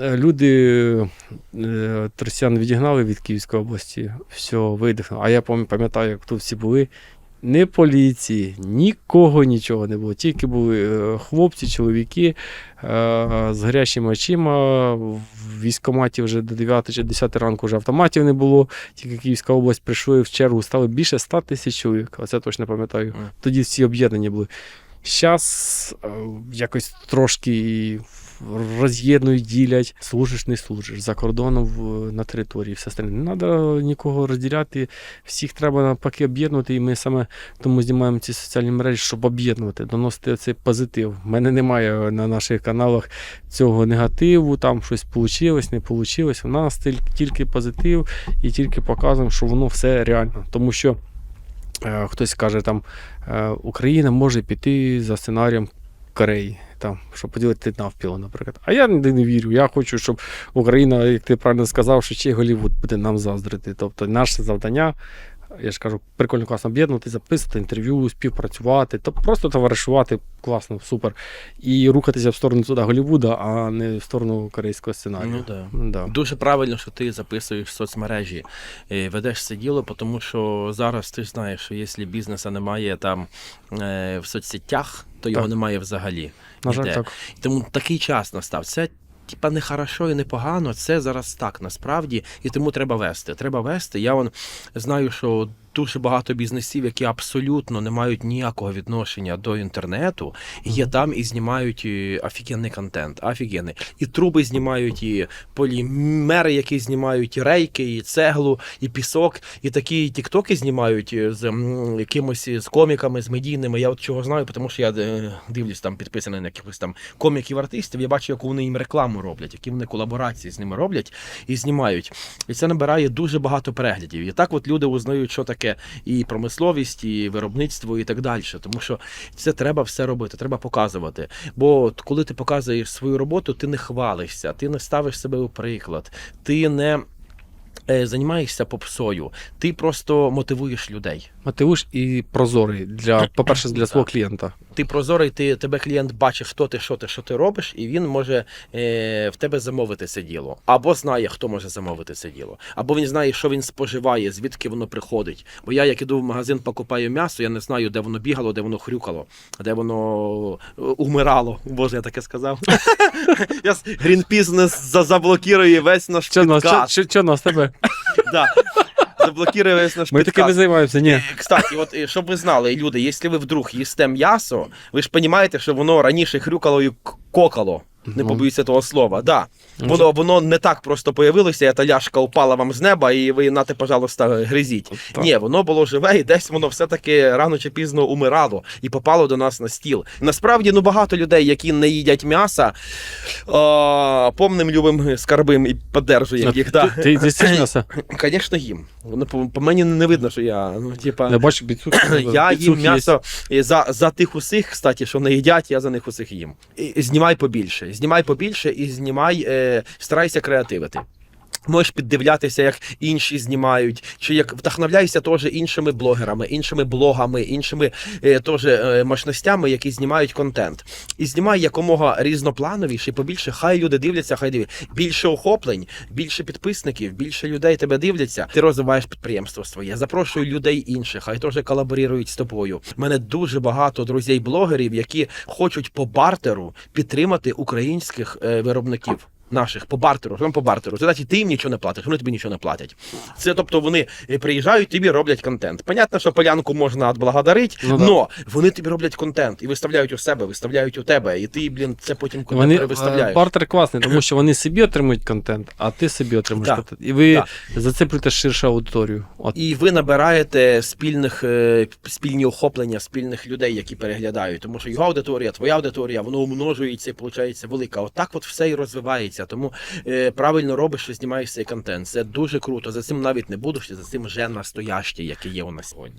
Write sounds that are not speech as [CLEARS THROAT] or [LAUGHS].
е, люди е, росіян відігнали від Київської області, все, видихнули. А я пам'ятаю, як тут всі були. Ні поліції, нікого нічого не було. Тільки були е, хлопці, чоловіки з гарячими очима. В військкоматі вже до 9 чи 10 ранку вже автоматів не було. Тільки Київська область прийшли в чергу, стало більше 100 тисяч чоловік. Оце точно пам'ятаю. Тоді всі об'єднані були. Зараз якось трошки роз'єднують, ділять. Служиш, не служиш. За кордоном на території, все остальне. Не треба нікого розділяти. Всіх треба навпаки об'єднувати, і ми саме тому знімаємо ці соціальні мережі, щоб об'єднувати, доносити цей позитив. У мене немає на наших каналах цього негативу, там щось вийшло, не вийшло. У нас тільки- тільки позитив і тільки показуємо, що воно все реально. Тому що е, хтось каже, там е, Україна може піти за сценарієм Кореї, там, щоб поділити навпіло, наприклад. А я ніде не вірю. Я хочу, щоб Україна, як ти правильно сказав, що ще й Голлівуд буде нам заздрити. Тобто наше завдання. Я ж кажу, прикольно класно об'єднувати, записувати інтерв'ю, співпрацювати, то просто товаришувати класно, супер. І рухатися в сторону туди Голлівуда, а не в сторону корейського сценарію. Ну, да. Да. Дуже правильно, що ти записуєш в соцмережі, е, ведеш це діло, тому що зараз ти ж знаєш, що якщо бізнесу немає там е, в соцсетях, то його Так. немає взагалі. На жаль, так. Тому такий час настав. Це типа не хорошо і не погано, це зараз так насправді, і тому треба вести. Треба вести. Я вон знаю, що дуже багато бізнесів, які абсолютно не мають ніякого відношення до інтернету, і є там і знімають е, офігенний контент. Офігенний. І труби знімають, і полімери, які знімають і рейки, і цеглу, і пісок, і такі тіктоки знімають е, з якимось з коміками, з медійними. Я от чого знаю, тому що я е, дивлюсь там підписаний на якихось там коміків артистів. Я бачу, яку вони їм рекламу роблять, які вони колаборації з ними роблять і знімають. І це набирає дуже багато переглядів. І так от люди узнають, що таке і промисловість, і виробництво, і так далі. Тому що це треба все робити, треба показувати. Бо коли ти показуєш свою роботу, ти не хвалишся, ти не ставиш себе у приклад, ти не. е, Займаєшся попсою, ти просто мотивуєш людей. Мотивуєш і прозорий для, по-перше, для свого клієнта. Ти прозорий, ти тебе клієнт бачить, хто ти, що ти, що ти робиш, і він може е, в тебе замовити це діло. Або знає, хто може замовити це діло, або він знає, що він споживає, звідки воно приходить. Бо я, як іду в магазин, покупаю м'ясо, я не знаю, де воно бігало, де воно хрюкало, де воно е, умирало. Боже, я таке сказав. [LAUGHS] Я Грінпіс не за- заблокує весь наш що нас тебе? [LAUGHS] Заблокує весь наш Ми таким такими займаємося, ні. Кстати, от щоб ви знали, люди, якщо ви вдруг їсте м'ясо, ви ж розумієте, що воно раніше хрюкало і кокало. Не побоюся того слова. Да. Ну, Воно, воно не так просто появилося, і та ляшка упала вам з неба, і ви нате, пожалуйста, гризіть. Так. Ні, воно було живе, і десь воно все-таки рано чи пізно умирало і попало до нас на стіл. Насправді, ну багато людей, які не їдять м'яса, а, помним, любим, скарбим і подержуємо їх. Да. Ти, ти, ти [CLEARS THROAT] м'ясо? Звісно, їм. Воно по, по мені не видно, що я. Ну, типа, бачу, [CLEARS THROAT] я їм м'ясо за, за тих усіх, кстати, що не їдять, я за них усіх їм. І знімай побільше. Знімай побільше і знімай, е, старайся креативити. Можеш піддивлятися, як інші знімають, чи як вдохновляйся теж іншими блогерами, іншими блогами, іншими е, теж е, мощностями, які знімають контент. І знімай якомога різноплановіше, побільше. Хай люди дивляться, хай дивляться. Більше охоплень, більше підписників, більше людей тебе дивляться. Ти розвиваєш підприємство своє. Запрошуй людей інших, хай теж колаборірують з тобою. У мене дуже багато друзей-блогерів, які хочуть по бартеру підтримати українських е, виробників. Наших по бартеру, прямо по бартеру. Це значить, ти їм нічого не платиш, вони тобі нічого не платять. Це тобто вони е, приїжджають, тобі роблять контент. Понятно, що полянку можна відблагодарити, Ну да. вони тобі роблять контент і виставляють у себе, виставляють у тебе. І ти, блін, це потім контент Вони е, перевиставляєш. бартер класний, тому що вони собі отримують контент, а ти собі отримуєш Да. контент. І ви Да. зацеплюєте ширшу аудиторію. От. І ви набираєте спільних е, спільні охоплення спільних людей, які переглядають. Тому що його аудиторія, твоя аудиторія, воно умножується і виходить велика. Отак от все і розвивається. Тому е, правильно робиш, що знімаєш цей контент. Це дуже круто. За цим навіть не будеш, за цим вже настояще, яке є у нас сьогодні.